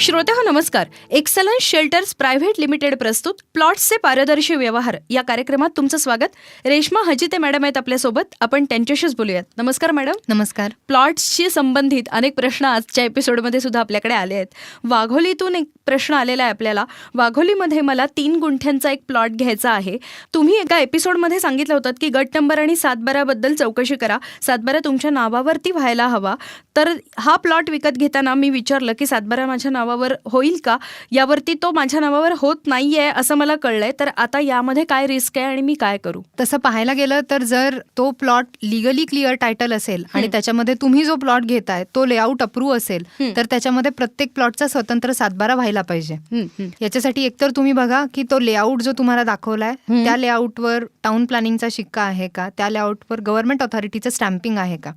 श्रोते हो नमस्कार. एक्सलन्स शेल्टर्स प्रायव्हेट लिमिटेड प्रस्तुत प्लॉट्सचे पारदर्शी व्यवहार. या कार्यक्रमात तुमचं स्वागत. रेश्मा हजिते मॅडम आहेत आपल्यासोबत. आपण त्यांच्याशीच बोलूयात. नमस्कार मॅडम. नमस्कार. प्लॉट्सशी संबंधित अनेक प्रश्न आजच्या एपिसोडमध्ये सुद्धा आपल्याकडे आले आहेत. वाघोलीतून एक प्रश्न आलेला आहे आपल्याला. वाघोलीमध्ये मला तीन गुंठ्यांचा एक प्लॉट घ्यायचा आहे. तुम्ही एका एपिसोडमध्ये सांगितलं होतं की गट नंबर आणि सातबाराबद्दल चौकशी करा. सातबारा तुमच्या नावावरती व्हायला हवा. तर हा प्लॉट विकत घेताना मी विचारलं की सातबारा माझ्या नावावर होईल का? यावरती तो माझ्या नावावर होत नाही आहे असं मला कळलंय. तर आता यामध्ये काय रिस्क आहे आणि मी काय करू? तसं पाहायला गेलं तर जर तो प्लॉट लिगली क्लिअर टायटल असेल आणि. त्याच्यामध्ये तुम्ही जो प्लॉट घेताय तो लेआउट अप्रूव्ह असेल. तर त्याच्यामध्ये प्रत्येक प्लॉटचा स्वतंत्र सातबारा व्हायला पाहिजे. याच्यासाठी एकतर तुम्ही बघा की तो लेआउट जो तुम्हाला दाखवलाय. त्या लेआउटवर टाउन प्लॅनिंगचा शिक्का आहे का? त्या लेआउटवर गव्हर्नमेंट ऑथॉरिटीचं स्टॅम्पिंग आहे का?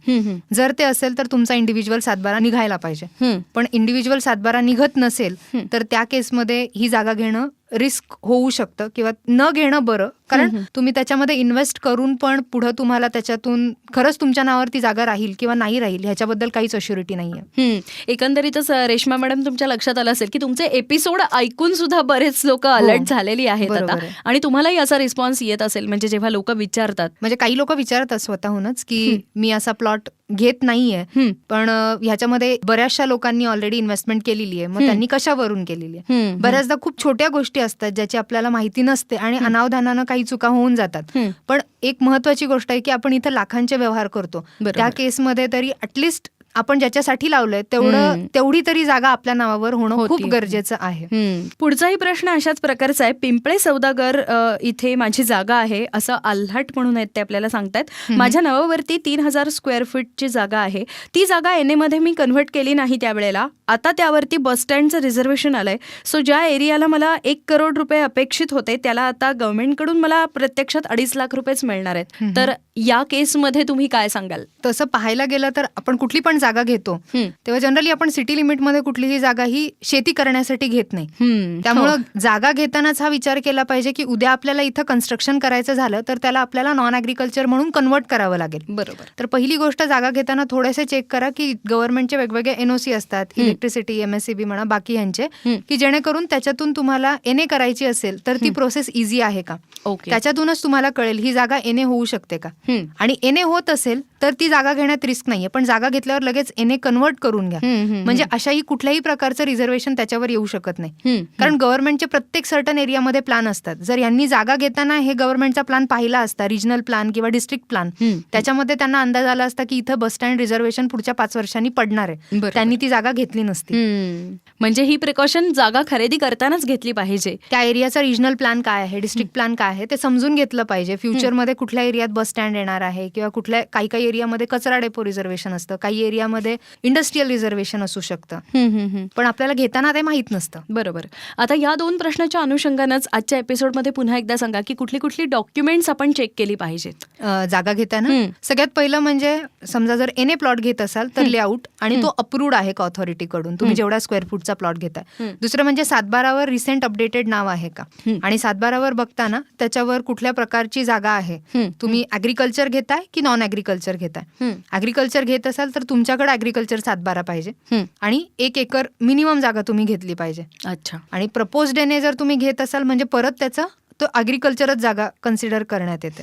जर ते असेल तर तुमचा इंडिव्हिज्युअल सातबारा निघायला पाहिजे. पण इंडिव्हिज्युअल सातबारा निघत नसेल. तर त्या केसमध्ये ही जागा घेणं रिस्क होऊ शकतं किंवा न घेणं बरं कारण हं, हं. तुम्ही त्याच्यामध्ये इन्व्हेस्ट करून पण पुढं तुम्हाला त्याच्यातून खरंच तुमच्या नावावर ती जागा राहील किंवा नाही राहील ह्याच्याबद्दल काहीच अश्युरिटी नाहीये. एकंदरीतच रेश्मा मॅडम तुमच्या लक्षात आलं असेल की तुमचे एपिसोड ऐकून सुद्धा बरेच लोक अलर्ट झालेली आहेत हो. आता. आणि तुम्हालाही असा रिस्पॉन्स येत असेल म्हणजे जेव्हा लोक विचारतात म्हणजे काही लोक विचारतात स्वतःहूनच की हं. मी असा प्लॉट घेत नाहीये. पण ह्याच्यामध्ये बऱ्याचशा लोकांनी ऑलरेडी इन्व्हेस्टमेंट केलेली आहे मग हं. त्यांनी कशावरून केलेली आहे. बऱ्याचदा खूप छोट्या गोष्टी असतात ज्याची आपल्याला माहिती नसते आणि. अनावधानानं काही चुका होऊन जातात. पण एक महत्वाची गोष्ट आहे की आपण इथं लाखांचे व्यवहार करतो. त्या केसमध्ये तरी अटलिस्ट आपण ज्याच्यासाठी लावलंय तेवढं. तेवढी तरी जागा आपल्या नावावर होणं खूप. गरजेचं आहे. पुढचाही प्रश्न अशाच प्रकारचा आहे पिंपळे सौदागर इथे माझी जागा आहे असं आल्हाट म्हणून आहेत ते आपल्याला सांगतायत. माझ्या नावावरती तीन हजार स्क्वेअर फीटची जागा आहे ती जागा एनमध्ये मी कन्व्हर्ट केली नाही त्यावेळेला आता त्यावरती बस स्टँडचं रिझर्वेशन आलंय सो ज्या एरियाला मला एक करोड रुपये अपेक्षित होते त्याला आता गव्हर्नमेंटकडून मला प्रत्यक्षात अडीच लाख रुपयेच मिळणार आहेत. तर या केसमध्ये तुम्ही काय सांगाल तसं पाहायला गेलं तर आपण कुठली पण जागा घेतो. तेव्हा जनरली आपण सिटी लिमिटमध्ये कुठलीही जागा ही शेती करण्यासाठी घेत नाही. त्यामुळं हो. जागा घेतानाच हा विचार केला पाहिजे की उद्या आपल्याला इथं कन्स्ट्रक्शन करायचं झालं तर त्याला आपल्याला नॉन अग्रिकल्चर म्हणून कन्वर्ट करावं लागेल बरोबर तर पहिली गोष्ट जागा घेताना थोडेसे चेक करा की गव्हर्नमेंटचे वेगवेगळे एनओसी असतात. इलेक्ट्रिसिटी एमएससीबी म्हणा बाकी यांचे. की जेणेकरून त्याच्यातून तुम्हाला एनए करायची असेल तर ती. प्रोसेस इझी आहे का ओके त्याच्यातूनच तुम्हाला कळेल ही जागा एनए होऊ शकते का. आणि एनए होत असेल तर ती जागा घेण्यात रिस्क नाहीये पण जागा घेतल्यावर लगेच एनए कन्वर्ट करून घ्या. म्हणजे अशाही कुठल्याही प्रकारचं रिझर्वेशन त्याच्यावर येऊ शकत नाही. कारण गव्हर्नमेंटचे प्रत्येक सर्टन एरियामध्ये प्लॅन असतात. जर यांनी जागा घेताना हे गव्हर्नमेंटचा प्लॅन पाहिला असता रिजनल प्लॅन किंवा डिस्ट्रिक्ट प्लॅन. त्याच्यामध्ये त्यांना अंदाज आला असता की इथं बस स्टँड रिझर्वेशन पुढच्या पाच वर्षांनी पडणार आहे. त्यांनी ती जागा घेतली नसती. म्हणजे ही प्रिकॉशन जागा खरेदी करतानाच घेतली पाहिजे. त्या एरियाचा रिजनल प्लॅन काय आहे डिस्ट्रिक्ट प्लॅन काय आहे ते समजून घेतलं पाहिजे. फ्युचरमध्ये कुठल्या एरियात बस स्टँड येणार आहे किंवा कुठल्या काही काही एरियामध्ये कचरा डेपो रिझर्वेशन असतं काही एरियामध्ये इंडस्ट्रीयल रिझर्वेशन असू शकतं. पण आपल्याला घेताना ते माहीत नसतं बरोबर आता या दोन प्रश्नाच्या अनुषंगानंच आजच्या एपिसोडमध्ये पुन्हा एकदा सांगा की कुठली कुठली डॉक्युमेंट्स आपण चेक केली पाहिजेत जागा घेताना. सगळ्यात पहिलं म्हणजे समजा जर एन ए प्लॉट घेत असाल तर. लेआउट आणि. तो अप्रूव्ड आहे का ऑथॉरिटीकडून तुम्ही. जेवढ्या स्क्वेअर फूटचा प्लॉट घेताय. दुसरं म्हणजे सातबारावर रिसेंट अपडेटेड नाव आहे का. आणि सातबारावर बघताना त्याच्यावर कुठल्या प्रकारची जागा आहे. तुम्ही अॅग्रिकल्चर घेताय की नॉन अॅग्रिकल्चर घेताय. अॅग्रिकल्चर घेत असाल तर तुमच्याकडे अॅग्रिकल्चर सातबारा पाहिजे. आणि एक एकर मिनिमम जागा तुम्ही घेतली पाहिजे अच्छा आणि प्रपोज डेने जर तुम्ही घेत असाल म्हणजे परत त्याचा तो अॅग्रिकल्चरच जागा कन्सिडर करण्यात येते.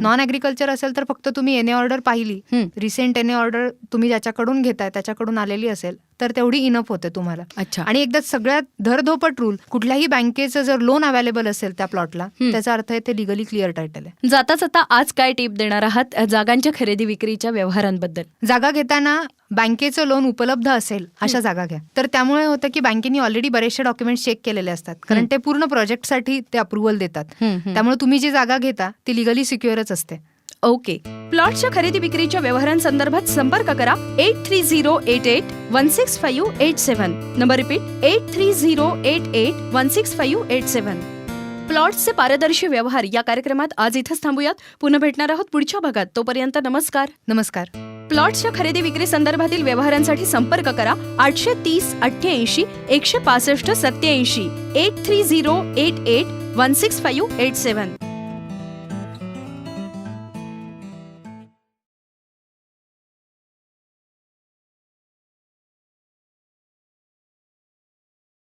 नॉन अॅग्रिकल्चर असेल तर फक्त तुम्ही एनए ऑर्डर पाहिली. रिसेंट एनए ऑर्डर तुम्ही ज्याच्याकडून घेताय त्याच्याकडून आलेली असेल तर तेवढी इनफ होते तुम्हाला. अच्छा. आणि एकदा सगळ्यात धरधोपट रूल कुठल्याही बँकेचं जर लोन अवेलेबल असेल त्या प्लॉटला. त्याचा अर्थ आहे ते लिगली क्लिअर टायटल आहे. जाता जाता आज काय टिप देणार आहात? जागांच्या खरेदी विक्रीच्या व्यवहारांबद्दल. जागा घेताना बँकेचं लोन उपलब्ध असेल अशा जागा घ्या. तर त्यामुळे होतं की बँकेने ऑलरेडी बरेचसे डॉक्युमेंट चेक केलेले असतात. कारण. ते पूर्ण प्रोजेक्टसाठी ते अप्रुव्हल देतात. त्यामुळे तुम्ही जी जागा घेता ती लिगली सिक्युअरच असते. ओके. प्लॉटच्या खरेदी विक्रीच्या व्यवहारांसंदर्भात संपर्क करा. Eight three zero eight eight one six five eight seven number repeat eight three zero eight eight one six five eight seven प्लॉट्सचे पारदर्शी व्यवहार या कार्यक्रमात आज इथंच थांबूयात. पुन्हा भेटणार आहोत पुढच्या भागात. तोपर्यंत नमस्कार. नमस्कार. प्लॉट्सच्या खरेदी विक्री संदर्भातील व्यवहारांसाठी संपर्क करा. आठशे तीस अठ्ठ्याऐंशी एकशे पासष्ट सत्याऐंशी eight three zero eight eight one six five eight seven